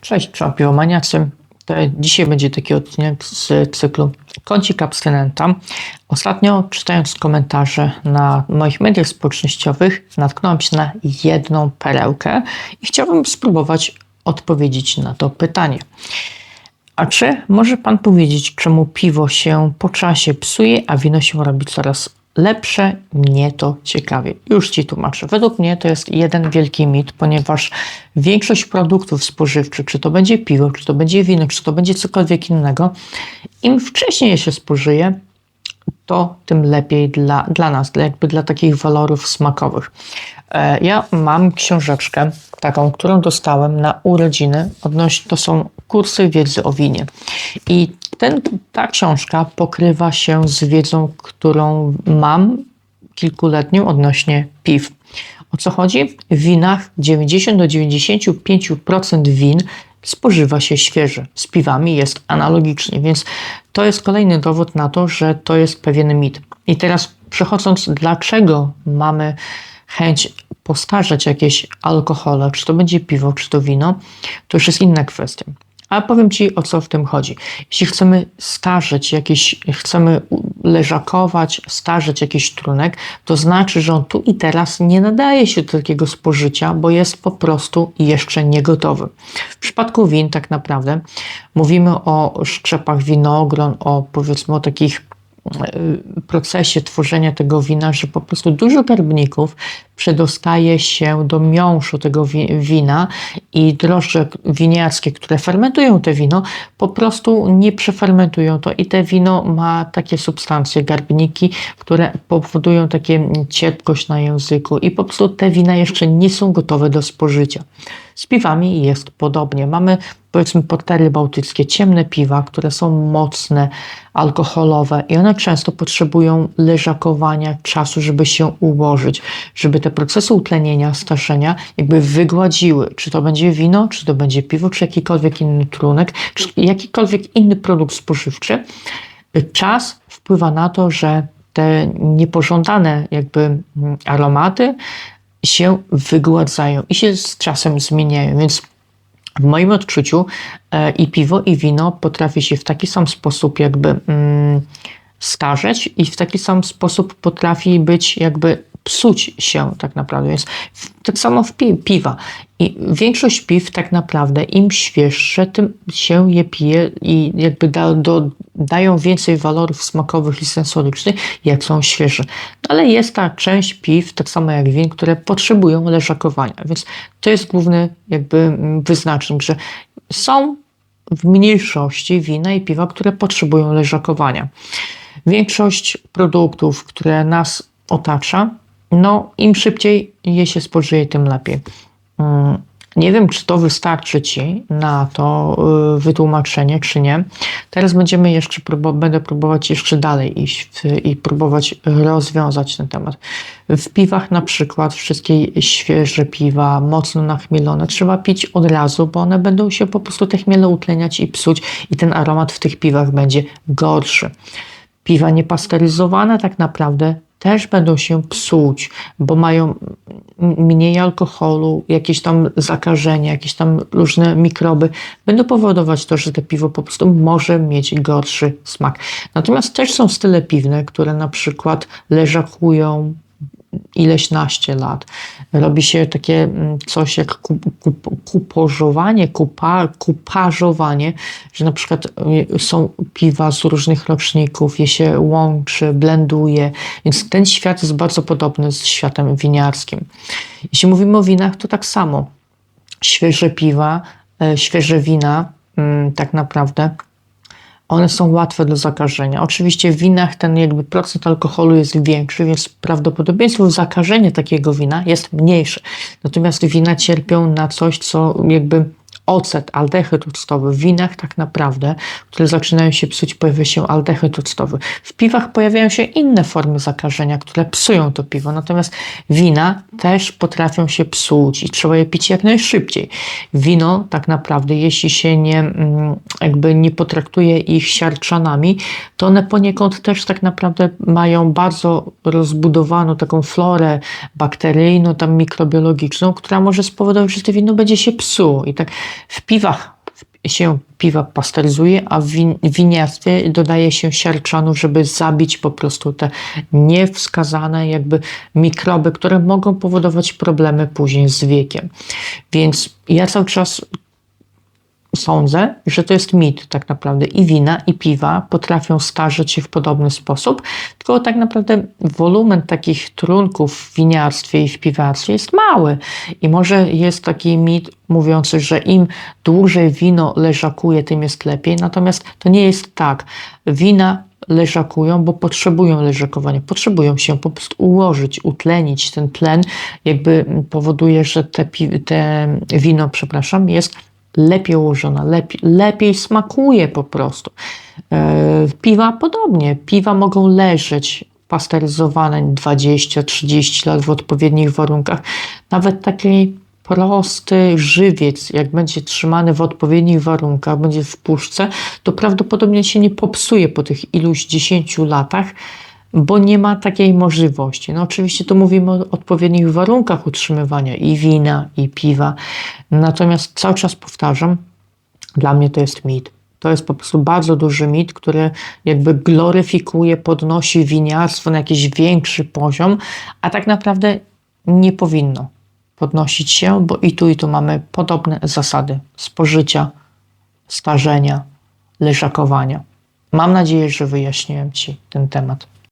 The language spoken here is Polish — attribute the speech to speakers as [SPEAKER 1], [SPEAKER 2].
[SPEAKER 1] Cześć, czapiomaniacy. Dzisiaj będzie taki odcinek z cyklu Kącik Abstynenta. Ostatnio czytając komentarze na moich mediach społecznościowych natknąłem się na jedną perełkę i chciałbym spróbować odpowiedzieć na to pytanie. A czy może Pan powiedzieć, czemu piwo się po czasie psuje, a wino się robi coraz lepsze? Mnie to ciekawi. Już Ci tłumaczę. Według mnie to jest jeden wielki mit, ponieważ większość produktów spożywczych, czy to będzie piwo, czy to będzie wino, czy to będzie cokolwiek innego, im wcześniej je się spożyje, to tym lepiej dla, dla nas, jakby dla takich walorów smakowych. E, Ja mam książeczkę, taką, którą dostałem na urodziny. Odnośnie, to są kursy wiedzy o winie. I ten, ta książka pokrywa się z wiedzą, którą mam kilkuletnią odnośnie piw. O co chodzi? W winach 90 do 95% win spożywa się świeże. Z piwami jest analogicznie, więc to jest kolejny dowód na to, że to jest pewien mit. I teraz przechodząc, dlaczego mamy chęć postarzać jakieś alkohole, czy to będzie piwo, czy to wino, to już jest inna kwestia. Ale powiem Ci, o co w tym chodzi. Jeśli chcemy starzeć jakieś, chcemy leżakować, starzeć jakiś trunek, to znaczy, że on tu i teraz nie nadaje się do takiego spożycia, bo jest po prostu jeszcze niegotowy. W przypadku win tak naprawdę mówimy o szczepach winogron, o powiedzmy o takich procesie tworzenia tego wina, że po prostu dużo garbników przedostaje się do miąższu tego wina i drożdże winiarskie, które fermentują te wino, po prostu nie przefermentują to i te wino ma takie substancje, garbniki, które powodują takie cierpkość na języku i po prostu te wina jeszcze nie są gotowe do spożycia. Z piwami jest podobnie. Mamy powiedzmy portery bałtyckie, ciemne piwa, które są mocne, alkoholowe i one często potrzebują leżakowania, czasu, żeby się ułożyć, żeby te procesy utlenienia, starzenia jakby wygładziły. Czy to będzie wino, czy to będzie piwo, czy jakikolwiek inny trunek, czy jakikolwiek inny produkt spożywczy. Czas wpływa na to, że te niepożądane jakby mm, aromaty się wygładzają i się z czasem zmieniają, więc w moim odczuciu e, i piwo, i wino potrafi się w taki sam sposób jakby mm, starzeć i w taki sam sposób potrafi być jakby psuć się tak naprawdę. Więc tak samo w pi piwa. I większość piw tak naprawdę im świeższe, tym się je pije i jakby da, do, dają więcej walorów smakowych i sensorycznych, jak są świeże. No ale jest ta część piw, tak samo jak win, które potrzebują leżakowania. Więc to jest główny jakby wyznacznik, że są w mniejszości wina i piwa, które potrzebują leżakowania. Większość produktów, które nas otacza, no im szybciej je się spożyje, tym lepiej. Mm, nie wiem, czy to wystarczy Ci na to y, wytłumaczenie, czy nie. Teraz będziemy jeszcze będę próbować jeszcze dalej iść i próbować rozwiązać ten temat. W piwach na przykład wszystkie świeże piwa, mocno nachmielone, trzeba pić od razu, bo one będą się po prostu te chmiele utleniać i psuć i ten aromat w tych piwach będzie gorszy. Piwa niepasteryzowane tak naprawdę też będą się psuć, bo mają mniej alkoholu, jakieś tam zakażenia, jakieś tam różne mikroby, będą powodować to, że to piwo po prostu może mieć gorszy smak. Natomiast też są style piwne, które na przykład leżakują ileś naście lat. Robi się takie mm, coś jak kupożowanie, kupa, że na przykład y, są piwa z różnych roczników, je się łączy, blenduje, więc ten świat jest bardzo podobny z światem winiarskim. Jeśli mówimy o winach, to tak samo. Świeże piwa, e, świeże wina, mm, tak naprawdę one są łatwe do zakażenia. Oczywiście w winach ten jakby procent alkoholu jest większy, więc prawdopodobieństwo zakażenia takiego wina jest mniejsze. Natomiast wina cierpią na coś, co jakby ocet, aldehyd octowy. W winach tak naprawdę, które zaczynają się psuć, pojawia się aldehyd octowy. W piwach pojawiają się inne formy zakażenia, które psują to piwo, natomiast wina też potrafią się psuć i trzeba je pić jak najszybciej. Wino tak naprawdę, jeśli się nie, mm, jakby nie potraktuje ich siarczanami, to one poniekąd też tak naprawdę mają bardzo rozbudowaną taką florę bakteryjną, tam mikrobiologiczną, która może spowodować, że to wino będzie się psuło. I tak W piwach się piwa pasteryzuje, a w win- winiarstwie dodaje się siarczanu, żeby zabić po prostu te niewskazane jakby mikroby, które mogą powodować problemy później z wiekiem. Więc ja cały czas sądzę, że to jest mit tak naprawdę. I wina, i piwa potrafią starzeć się w podobny sposób, tylko tak naprawdę wolumen takich trunków w winiarstwie i w piwarstwie jest mały. I może jest taki mit mówiący, że im dłużej wino leżakuje, tym jest lepiej. Natomiast to nie jest tak. Wina leżakują, bo potrzebują leżakowania, potrzebują się po prostu ułożyć, utlenić. Ten tlen jakby powoduje, że te, te wino, przepraszam, jest lepiej ułożona, lepiej, lepiej smakuje po prostu. E, Piwa podobnie. Piwa mogą leżeć pasteryzowane 20-30 lat w odpowiednich warunkach. Nawet taki prosty żywiec, jak będzie trzymany w odpowiednich warunkach, będzie w puszce, to prawdopodobnie się nie popsuje po tych iluś 10 latach, bo nie ma takiej możliwości. No oczywiście to mówimy o odpowiednich warunkach utrzymywania i wina, i piwa. Natomiast cały czas powtarzam, dla mnie to jest mit. To jest po prostu bardzo duży mit, który jakby gloryfikuje, podnosi winiarstwo na jakiś większy poziom, a tak naprawdę nie powinno podnosić się, bo i tu, i tu mamy podobne zasady spożycia, starzenia, leżakowania. Mam nadzieję, że wyjaśniłem Ci ten temat.